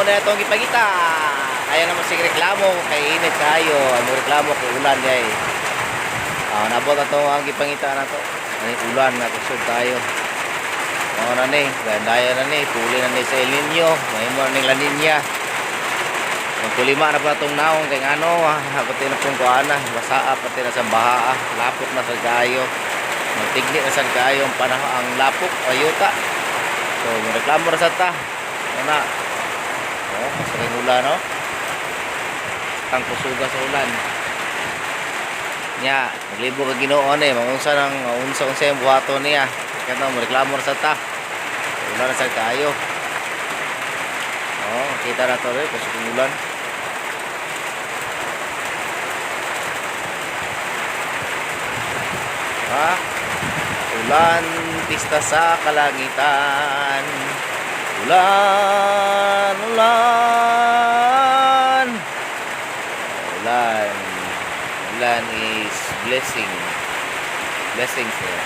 mao na itong ipagita. Kaya naman sige reklamo kay init kayo. Amo reklamo kay ulan kay. Ah, nabot na to ang ipangita na to. Ani ulan na kusog tayo. Mao na ni, gandaya na ni, tuli na ni sa El Nino, may mo ning La Nina. Ang kulima na pa itong naong kay ano, ah, pati na pong kuana, basaa pati na sa baha, ah, lapok na sa kayo. Magtigni na sa kayo ang panahon ang lapok, ayuta. So, reklamo na sa ta. Ano na? Oh, masaring ulan, no? Ang kusuga sa ulan. Nya, naglibo ka ginoon eh, mangunsa ng unsa-unsa yung buhato niya. Kaya mo reklamo na sa ta. Ulan na sa kayo. Oh, kita na to rin, kusog ulan. Ha? Ulan, pista sa kalangitan. Ulan. Ulan. Ulan is blessing. Blessings eh.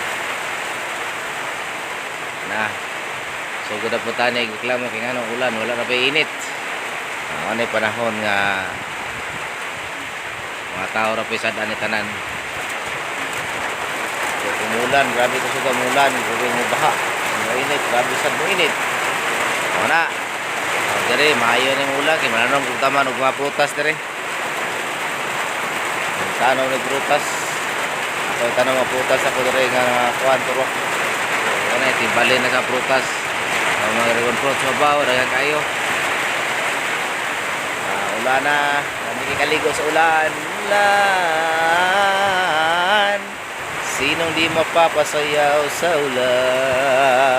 Na. So, gud po tayo reklamo kay nga ulan, wala na pa init. Ano na panahon nga mga tao ra pa sad ani tanan. So, umulan, grabe ko sa umulan, grabe mo baha. Ang init, grabe sa mo init. O na. O, dire, maayo na yung ulan, kaya mananong kung tama ng mga prutas dire. Tanaw ng prutas. Yung tanong mga prutas ako dire nga kuhan turo. So, ano yung timbalin na sa prutas. Ang mga ribbon fruits, mabaw, dagan kayo. Ah, ulan na, hindi kaligo sa ulan. Ulan. Sinong di mapapasayaw sa ulan?